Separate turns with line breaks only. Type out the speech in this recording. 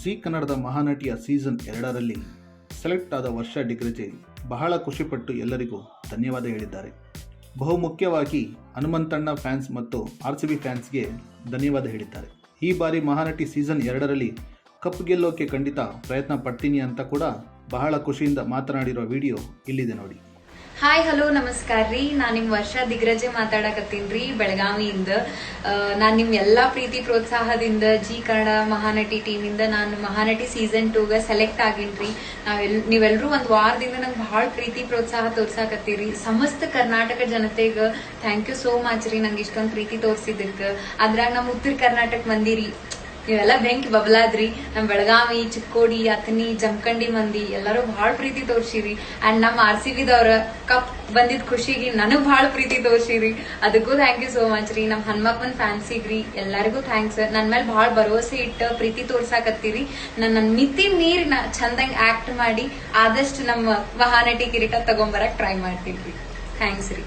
G ಕನ್ನಡದ ಮಹಾನಟಿಯ season ಎರಡರಲ್ಲಿ select ಆದ ವರ್ಷ ಡಿಗ್ರಜೆ ಬಹಳ ಖುಷಿಪಟ್ಟು ಎಲ್ಲರಿಗೂ ಧನ್ಯವಾದ ಹೇಳಿದ್ದಾರೆ. ಬಹುಮುಖ್ಯವಾಗಿ ಹನುಮಂತಣ್ಣ ಫ್ಯಾನ್ಸ್ ಮತ್ತು ಆರ್ ಸಿ ಬಿ ಫ್ಯಾನ್ಸ್ಗೆ ಧನ್ಯವಾದ ಹೇಳಿದ್ದಾರೆ. ಈ ಬಾರಿ ಮಹಾನಟಿ ಸೀಸನ್ ಎರಡರಲ್ಲಿ ಕಪ್ ಗೆಲ್ಲೋಕೆ ಖಂಡಿತ ಪ್ರಯತ್ನ ಪಡ್ತೀನಿ ಅಂತ ಕೂಡ ಬಹಳ ಖುಷಿಯಿಂದ ಮಾತನಾಡಿರೋ ವಿಡಿಯೋ ಇಲ್ಲಿದೆ ನೋಡಿ.
ಹಾಯ್ ಹಲೋ ನಮಸ್ಕಾರ ರೀ. ನಾನು ನಿಮ್ಮ ವರ್ಷ ದಿಗ್ರಜೆ ಮಾತಾಡಕತ್ತೀನಿ ರೀ ಬೆಳಗಾವಿಯಿಂದ. ನಾನು ನಿಮ್ಮ ಎಲ್ಲಾ ಪ್ರೀತಿ ಪ್ರೋತ್ಸಾಹದಿಂದ ಜಿ ಕನ್ನಡ ಮಹಾನಟಿ ಟೀಮಿಂದ ನಾನು ಮಹಾನಟಿ ಸೀಸನ್ ಟೂಗೆ ಸೆಲೆಕ್ಟ್ ಆಗೀನಿ ನಾವೆಲ್ ನೀವೆಲ್ಲರೂ ಒಂದು ವಾರದಿಂದ ನಂಗೆ ಭಾಳ ಪ್ರೀತಿ ಪ್ರೋತ್ಸಾಹ ತೋರ್ಸಾಕತ್ತೀರಿ. ಸಮಸ್ತ ಕರ್ನಾಟಕ ಜನತೆಗೆ ಥ್ಯಾಂಕ್ ಯು ಸೋ ಮಚ್ ರೀ. ನಂಗೆ ಇಷ್ಟೊಂದು ಪ್ರೀತಿ ತೋರಿಸಿದ್ದಕ್ಕೆ. ಅದ್ರಾಗ ನಮ್ಮ ಉತ್ತರ ಕರ್ನಾಟಕ ಮಂದಿ ರೀ. ನೀವೆಲ್ಲ ಬೆಂಕಿ ಬಬಲಾದ್ರಿ. ನಮ್ ಬೆಳಗಾವಿ, ಚಿಕ್ಕೋಡಿ ಅಥನಿ ಜಮಖಂಡಿ ಮಂದಿ ಎಲ್ಲರೂ ಬಹಳ ಪ್ರೀತಿ ತೋರ್ಸಿರಿ. ಅಂಡ್ ನಮ್ಮ ಆರ್ ಸಿ ಬಿದವ್ರ ಕಪ್ ಬಂದಿದ್ ಖುಷಿಗೆ ನನಗ್ ಬಹಳ ಪ್ರೀತಿ ತೋರ್ಸಿರಿ. ಅದಕ್ಕೂ ಥ್ಯಾಂಕ್ ಯು ಸೋ ಮಚ್ ರೀ. ನಮ್ ಹನುಮಪ್ಪನ್ ಫ್ಯಾನ್ಸಿಗ್ರಿ ಎಲ್ಲರಿಗೂ ಥ್ಯಾಂಕ್ಸ್ ನನ್ ಮೇಲೆ ಬಹಳ ಭರವಸೆ ಇಟ್ಟು ಪ್ರೀತಿ ತೋರ್ಸಾಕತ್ತೀರಿ. ನನ್ನ ನನ್ ಮಿತಿ ಮೀರಿ ನಾ ಚಂದಂಗ್ ಆಕ್ಟ್ ಮಾಡಿ ಆದಷ್ಟು ನಮ್ಮ ಮಹಾನಟಿ ಕಿರೀಟ ತಗೊಂಬರಕ್ ಟ್ರೈ ಮಾಡ್ತೀನಿ ಥ್ಯಾಂಕ್ಸ್ ರೀ.